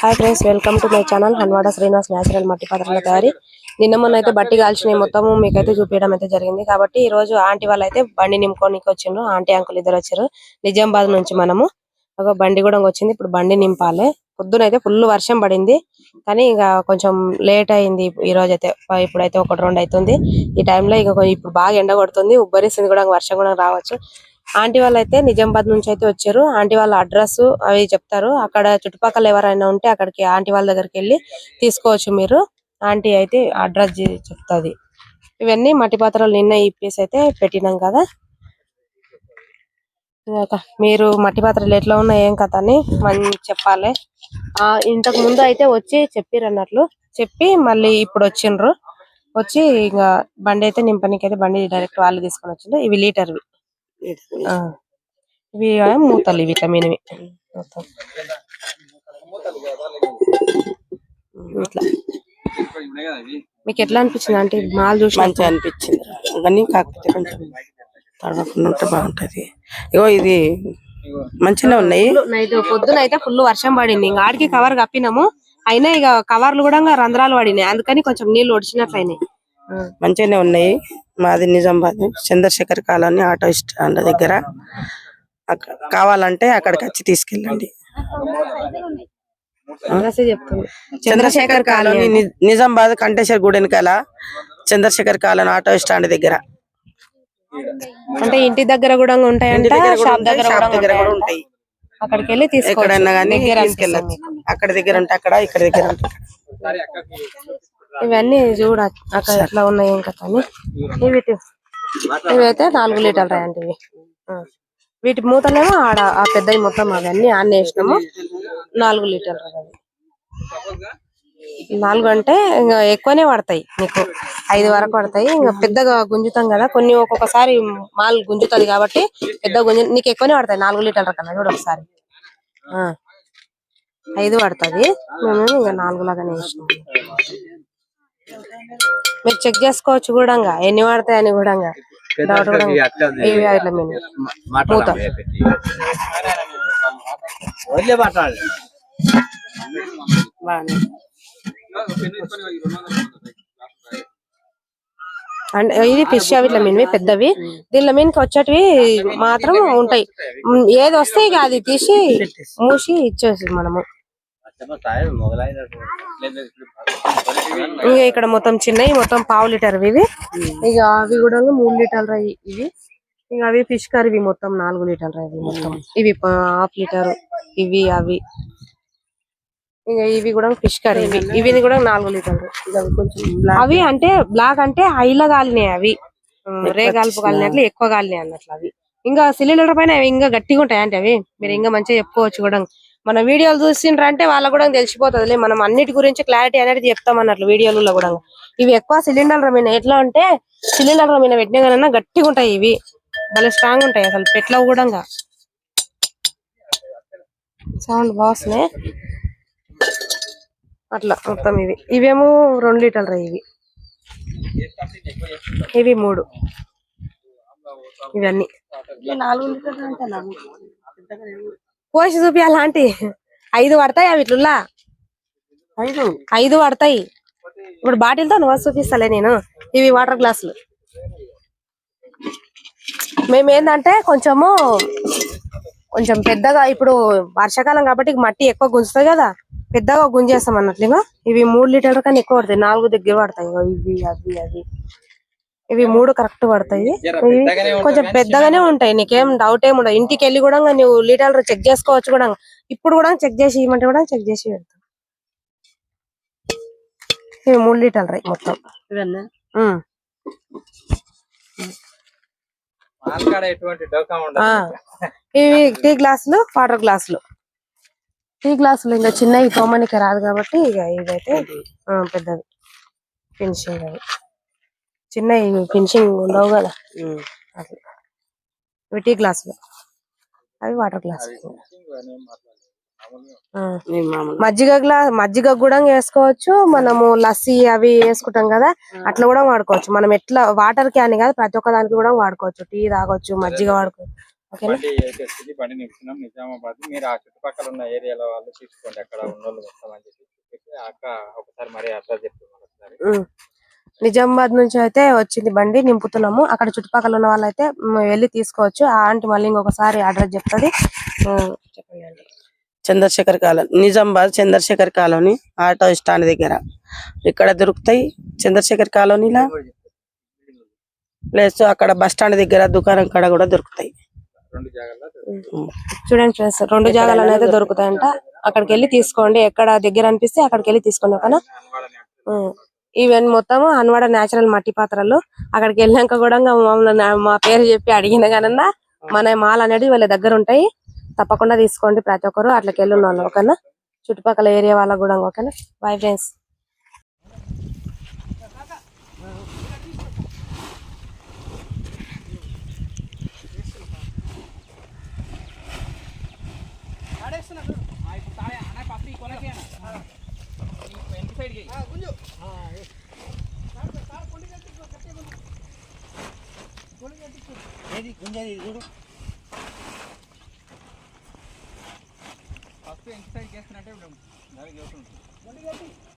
Hi friends welcome to my channel Hanwada Srinivas natural మట్టి పాత్రల తయారీ నిన్న మొన్న అయితే బట్టి కాల్చినవి మొత్తం మీకైతే చూపించడం అయితే జరిగింది. కాబట్టి ఈ రోజు ఆంటీ వాళ్ళు అయితే బండి నింపుకోనికి వచ్చిండ్రు ఆంటీ అంకుల్ ఇద్దరు వచ్చారు. నిజామాబాద్ నుంచి మనము ఒక బండి కూడా వచ్చింది ఇప్పుడు బండి నింపాలి. పొద్దున అయితే ఫుల్ వర్షం పడింది కానీ ఇక కొంచెం లేట్ అయింది ఈ రోజు అయితే ఇప్పుడైతే ఒకటి రెండు అవుతుంది. ఈ టైంలో ఇక ఇప్పుడు బాగా ఎండ కొడుతుంది ఉబ్బరిస్తుంది కూడా వర్షం కూడా రావచ్చు. ఆంటీ వాళ్ళు అయితే నిజామాబాద్ నుంచి అయితే వచ్చారు. ఆంటీ వాళ్ళ అడ్రస్ అవి చెప్తారు. అక్కడ చుట్టుపక్కల ఎవరైనా ఉంటే అక్కడికి ఆంటీ వాళ్ళ దగ్గరికి వెళ్ళి తీసుకోవచ్చు మీరు. ఆంటీ అయితే అడ్రస్ చెప్తుంది. ఇవన్నీ మట్టి పాత్రలు నిన్న ఇప్పేసి అయితే పెట్టినాం కదా. మీరు మట్టి పాత్రలు ఎట్లా ఉన్నాయి ఏం కథ అని మనం చెప్పాలి. ఆ ఇంతకు ముందు అయితే వచ్చి చెప్పిర్రు అన్నట్లు. చెప్పి మళ్ళీ ఇప్పుడు వచ్చిండ్రు. వచ్చి ఇంకా బండి అయితే నింపనికి అయితే బండి డైరెక్ట్ వాళ్ళు తీసుకొని వచ్చిండ్రు. ఇవి లీటర్వి. ఇవి మూతలు ఇవి ఇట్లా. మీకు ఎట్లా అనిపించింది అంటే మాల్ చూసి మంచిగా అనిపించింది కానీ కాకపోతే కొంచెం తడవకుండా ఉంటే బాగుంటది. ఇగో ఇది మంచిగా ఉన్నాయి. పొద్దున అయితే ఫుల్ వర్షం పడింది. ఇంకా ఆడికి కవర్ కప్పినాము. అయినా ఇక కవర్లు కూడా రంధ్రాలు పడినాయి. అందుకని కొంచెం నీళ్ళు ఒడిచినట్లు అయినాయి ఆ. మంచిగానే ఉన్నాయి. మాది Nizamabad Chandrashekar colony auto stand దగ్గర. కావాలంటే అక్కడికి వచ్చి తీసుకెళ్ళండి. చంద్రశేఖర్ కాలనీ నిజామాబాద్ కంటేశ్వర్ గుడి వెనకాల చంద్రశేఖర్ కాలనీ ఆటో స్టాండ్ దగ్గర. అంటే ఇంటి దగ్గర కూడా ఉంటాయంట షాప్ ఉంటాయి, దగ్గర కూడా ఉంటాయి. అక్కడికి వెళ్ళి అనిపిస్తుంది. అక్కడ దగ్గర ఉంటే అక్కడ ఇక్కడ దగ్గర ఉంటే ఇక్కడ. ఇవన్నీ చూడ అక్కడ ఎట్లా ఉన్నాయి ఇంకా కానీ. ఇవి ఇవైతే నాలుగు లీటర్లు రాయండి ఇవి. వీటి మూతలేమో ఆడ ఆ పెద్దవి మొత్తం అవన్నీ ఆన్ వేసినాము. నాలుగు లీటర్లు అవి. నాలుగు అంటే ఇంకా ఎక్కువనే పడతాయి నీకు. ఐదు వరకు పడతాయి. ఇంకా పెద్దగా గుంజుతాం కదా. కొన్ని ఒక్కొక్కసారి మాల్ గుంజుతుంది కాబట్టి పెద్ద గుంజు నీకు ఎక్కువనే పడతాయి నాలుగు లీటర్ల కన్నా చూడు ఒకసారి. ఆ. ఐదు పడుతుంది మేము ఇంకా నాలుగు లాగానే వేసినాం మీరు చెక్ చేసుకోవచ్చు కూడా ఎన్ని పడతాయని కూడా డౌట్ కూడా ఇవి ఇట్లా మేము మూత బాగానే అంటే ఇది ఫిష్ అవి ఇట్లా మీన్వి పెద్దవి. దీనిలో మీన్కి వచ్చేటివి మాత్రం ఉంటాయి. ఏది వస్తే ఇక అది తీసి మూసి ఇచ్చేసి మనము. ఇంకా ఇక్కడ మొత్తం చిన్నవి మొత్తం పావు లీటర్ ఇవి. ఇక అవి కూడా మూడు లీటర్లు ఇవి. ఇంకా అవి ఫిష్ కర్రీ మొత్తం నాలుగు లీటర్లు ఇవి మొత్తం. ఇవి హాఫ్ లీటర్ ఇవి అవి. ఇంకా ఇవి కూడా ఫిష్ కర్రీ ఇవి ఇవి కూడా నాలుగు లీటర్లు అవి కొంచెం black అవి అంటే బ్లాక్ అంటే హైలో కాలినాయి అవి. రేగాల్పు కాలినట్లు ఎక్కువ కాలినాయి అన్నట్లు అవి. ఇంకా సిలిండర్ పైన ఇంకా గట్టిగా ఉంటాయి అంటే అవి. మీరు ఇంకా మంచిగా చెప్పుకోవచ్చు కూడా. మన వీడియోలు చూసిండ్రు అంటే వాళ్ళకు కూడా తెలిసిపోతుంది మనం అన్నిటి గురించి క్లారిటీ అనేది చెప్తాం అన్నట్లు వీడియోలలో కూడా. ఇవి ఎక్కువ సిలిండర్ మీద ఎట్లా అంటే సిలిండర్ మీద పెట్టినా కన్నా గట్టిగా ఉంటాయి ఇవి. భలే స్ట్రాంగ్ ఉంటాయి అసలు పెట్లవు కూడా. సౌండ్ బాస్నే అట్లా మొత్తం ఇవి. ఇవేమో రెండు లీటర్లు ఇవి. ఇవి మూడు. ఇవన్నీ. నాలుగు లీటర్లు అంటే కోసి చూపియాలా ఆంటీ ఐదు పడతాయి అవి ఇట్లా ఐదు పడతాయి. ఇప్పుడు బాటిల్తో నువ్వు చూపిస్తలే నేను. ఇవి వాటర్ గ్లాసులు. మేము ఏంటంటే కొంచెము కొంచెం పెద్దగా ఇప్పుడు వర్షాకాలం కాబట్టి మట్టి ఎక్కువ గుంజుతుంది కదా పెద్దగా గుంజేస్తాం అన్నట్లు ఇగో. ఇవి మూడు లీటర్ల కన్నా ఎక్కువ పడతాయి. నాలుగు దగ్గర పడతాయి ఇవి అవి అవి. ఇవి మూడు కరెక్ట్ పడతాయి. కొంచెం పెద్దగానే ఉంటాయి. నీకేం డౌట్ ఏమి ఉండదు. ఇంటికి వెళ్ళి కూడా నువ్వు లీటర్లు చెక్ చేసుకోవచ్చు కూడా. ఇప్పుడు కూడా చెక్ చేసి ఇవ్వమంటే కూడా చెక్ చేసి పెడతాం. ఇవి మూడు లీటర్లు రాయి మొత్తం. ఇవి టీ గ్లాసులు వాటర్ గ్లాసులు. టీ గ్లాసులు ఇంకా చిన్నవి తోమనికి రాదు కాబట్టి ఇక ఇవైతే పెద్దవి. ఫినిషింగ్ అవి చిన్నవి ఫినిషింగ్ ఉండవు కదా. ఇవి టీ గ్లాసులు. అవి వాటర్ గ్లాసులు మామూలు మజ్జిగ గ్లాస్ మజ్జిగ కూడా వేసుకోవచ్చు. మనము లస్సీ అవి వేసుకుంటాం కదా. అట్లా కూడా వాడుకోవచ్చు. మనం ఎట్లా వాటర్ క్యాన్ కాదు ప్రతి ఒక్క దానికి కూడా వాడుకోవచ్చు. టీ తాగొచ్చు మజ్జిగ వాడుకోవచ్చు బండి నిజామాబాద్. మీరు ఆ చుట్టుపక్కల ఉన్న ఏరియాలో వాళ్ళు తీసుకోండి. అక్కడ ఉన్న వాళ్ళు మొత్తం అని చెప్పి. అక్క ఒకసారి మరి అడ్రస్ ఒకసారి ఉమ్. నిజామాబాద్ నుంచి అయితే వచ్చింది బండి నింపుతున్నాము. అక్కడ చుట్టుపక్కల ఉన్న వాళ్ళైతే వెళ్ళి తీసుకోవచ్చు. ఆ ఆంటీ మళ్ళీ ఇంకొకసారి అడ్రస్ చెప్తుంది. చెప్పండి. Chandrashekar colony Nizamabad Chandrashekar colony auto stand దగ్గర. ఇక్కడ దొరుకుతాయి చంద్రశేఖర్ కాలనీలో ప్లస్ అక్కడ బస్ స్టాండ్ దగ్గర దుకాణం కాడ కూడా దొరుకుతాయి. రెండు జాగాల్లో చూడండి ఫ్రెండ్స్ రెండు జాగాలలో అయితే దొరుకుతాయంట. అక్కడికి వెళ్ళి తీసుకోండి. ఎక్కడ దగ్గర అనిపిస్తే అక్కడికి వెళ్ళి తీసుకోండి ఓకేనా? ఉమ్. ఈవెన్ మొత్తం అన్వాడ నేచురల్ మట్టి పాత్రలు అక్కడికి వెళ్ళాక కూడా మమ్మల్ని మా పేరు చెప్పి అడిగిన కనన్నా మన మాల్ అనేది వాళ్ళ దగ్గర ఉంటాయి. తప్పకుండా తీసుకోండి ప్రతి ఒక్కరు. అట్లకి వెళ్ళిన వాళ్ళు ఓకేనా చుట్టుపక్కల ఏరియా వాళ్ళకు కూడా ఓకేనా బై ఫ్రెండ్స్ ఫస్ట్ ఎంత సైడ్ చేస్తున్నట్టే